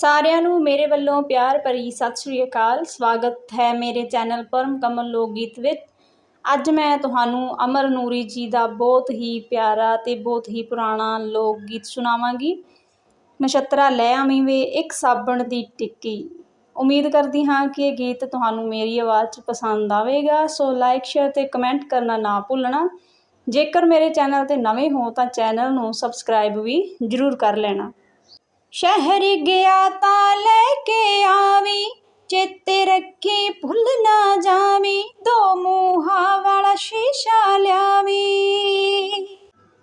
ਸਾਰਿਆਂ ਨੂੰ ਮੇਰੇ ਵੱਲੋਂ ਪਿਆਰ ਭਰੀ ਸਤਿ ਸ਼੍ਰੀ ਅਕਾਲ। ਸਵਾਗਤ ਹੈ ਮੇਰੇ ਚੈਨਲ ਪਰਮ ਕਮਲ ਲੋਕ ਗੀਤ ਵਿੱਚ। ਅੱਜ ਮੈਂ ਤੁਹਾਨੂੰ ਅਮਰ ਨੂਰੀ ਜੀ ਦਾ ਬਹੁਤ ਹੀ ਪਿਆਰਾ ਤੇ ਬਹੁਤ ਹੀ ਪੁਰਾਣਾ ਲੋਕ ਗੀਤ ਸੁਣਾਵਾਂਗੀ। ਨਛਤਰਾ ਲੈ ਆਵੀਂ ਵੇ ਇੱਕ ਸਾਬਣ ਦੀ ਟਿੱਕੀ। ਉਮੀਦ ਕਰਦੀ ਹਾਂ ਕਿ ਇਹ ਗੀਤ ਤੁਹਾਨੂੰ ਮੇਰੀ ਆਵਾਜ਼ 'ਚ ਪਸੰਦ ਆਵੇਗਾ, ਸੋ ਲਾਈਕ ਸ਼ੇਅਰ ਤੇ ਕਮੈਂਟ ਕਰਨਾ ਨਾ ਭੁੱਲਣਾ। ਜੇਕਰ ਮੇਰੇ ਚੈਨਲ ਤੇ ਨਵੇਂ ਹੋ ਤਾਂ ਚੈਨਲ ਨੂੰ ਸਬਸਕ੍ਰਾਈਬ ਵੀ ਜ਼ਰੂਰ ਕਰ ਲੈਣਾ। ਸ਼ਹਿਰ ਗਿਆ ਤਾਂ ਲੈ ਕੇ ਆਵੀ, ਚੇਤੇ ਰੱਖੀ ਭੁੱਲ ਨਾ ਜਾਵੀਂ, ਦੋ ਮੂੰਹਾਂ ਵਾਲਾ ਸ਼ੀਸ਼ਾ ਲਿਆਵੀ।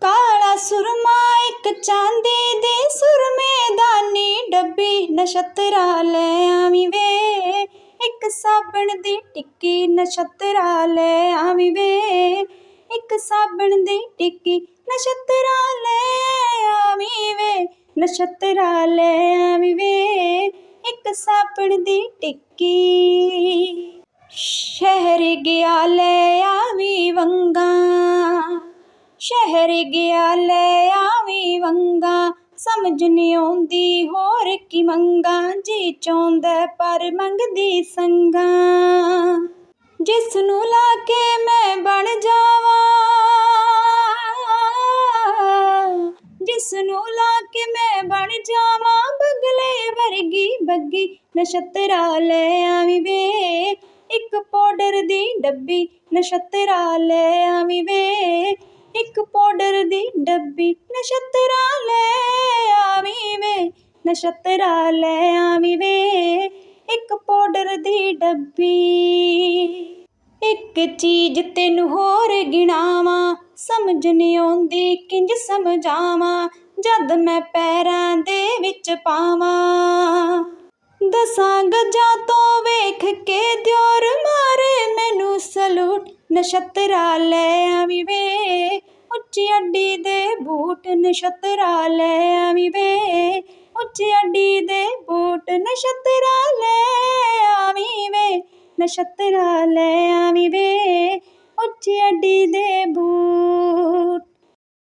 ਕਾਲਾ ਸੁਰਮਾ ਇੱਕ ਚਾਂਦੀ ਦੀ ਸੁਰਮੇਦਾਨੀ ਡੱਬੀ ਨਛਤਰਾ ਲੈ ਆਵੀ ਵੇ। ਇੱਕ ਸਾਬਣ ਦੀ ਟਿੱਕੀ ਨਛੱਤਰਾ ਲੈ ਆਵੀ ਵੇ। ਇੱਕ ਸਾਬਣ ਦੀ ਟਿੱਕੀ ਨਛੱਤਰਾ ਨਛੱਤਰਾ ਲੈ ਆਵੀਂ ਵੇ ਇੱਕ ਸਾਬਣ ਦੀ ਟਿੱਕੀ। ਸ਼ਹਿਰ ਗਿਆ ਲੈ ਆਵੀ ਵੰਗਾ, ਸ਼ਹਿਰ ਗਿਆ ਲੈ ਆਵੀਂ ਵੰਗਾ, ਸਮਝ ਨਹੀਂ ਆਉਂਦੀ ਹੋਰ ਕੀ ਮੰਗਾ, ਜੀ ਚਾਹੁੰਦਾ ਪਰ ਮੰਗਦੀ ਸੰਗਾ। ਜਿਸ ਨੂੰ ਲਾ ਕੇ ਮੈਂ ਜਾਵਾਂ ਨੂੰ ਲਾ ਕੇ ਮੈਂ ਬਣ ਜਾਵਾਂ, ਬਗਲੇ ਵਰਗੀ ਬੱਗੀ ਨਛੱਤਰਾ ਲੈ ਆਵੀਂ ਵੇ। ਇੱਕ ਪਾਊਡਰ ਦੀ ਡੱਬੀ ਨਛੱਤਰਾ ਲੈ ਆਵੀਂ ਵੇ। ਇੱਕ ਪਾਊਡਰ ਦੀ ਡੱਬੀ ਨਛੱਤਰਾ ਲੈ ਆਵੀਂ ਵੇ, ਨਛੱਤਰਾ ਲੈ ਆਵੀਂ ਵੇ। ਇੱਕ ਪਾਊਡਰ ਦੀ ਡੱਬੀ ਇੱਕ ਚੀਜ਼ ਤੈਨੂੰ ਹੋਰ ਗਿਣਾਵਾਂ। ਸਮਝ ਨਹੀਂ ਆਉਂਦੀ ਕਿੰਜ ਸਮਝਾਵਾਂ, ਜਦ ਮੈਂ ਪੈਰਾਂ ਦੇ ਵਿੱਚ ਪਾਵਾਂ। ਦਸਾਂ ਗੱਜਾਂ ਤੋਂ ਵੇਖ ਕੇ ਦਿਓਰ ਮਾਰੇ ਮੈਨੂੰ ਸਲੂਟ, ਨਛੱਤਰਾ ਲੈ ਆਵੀਂ ਵੇ। ਉੱਚੀ ਅੱਡੀ ਦੇ ਬੂਟ ਨਛੱਤਰਾ ਲੈ ਆਵੀਂ ਵੇ। ਉੱਚੀ ਅੱਡੀ ਦੇ ਬੂਟ ਨਛੱਤਰਾ ਲੈ ਨਛੱਤਰਾ ਲੈ ਆਵੀਂ ਵੇ ਉੱਚੀ ਅੱਡੀ ਦੇ ਬੂਟ।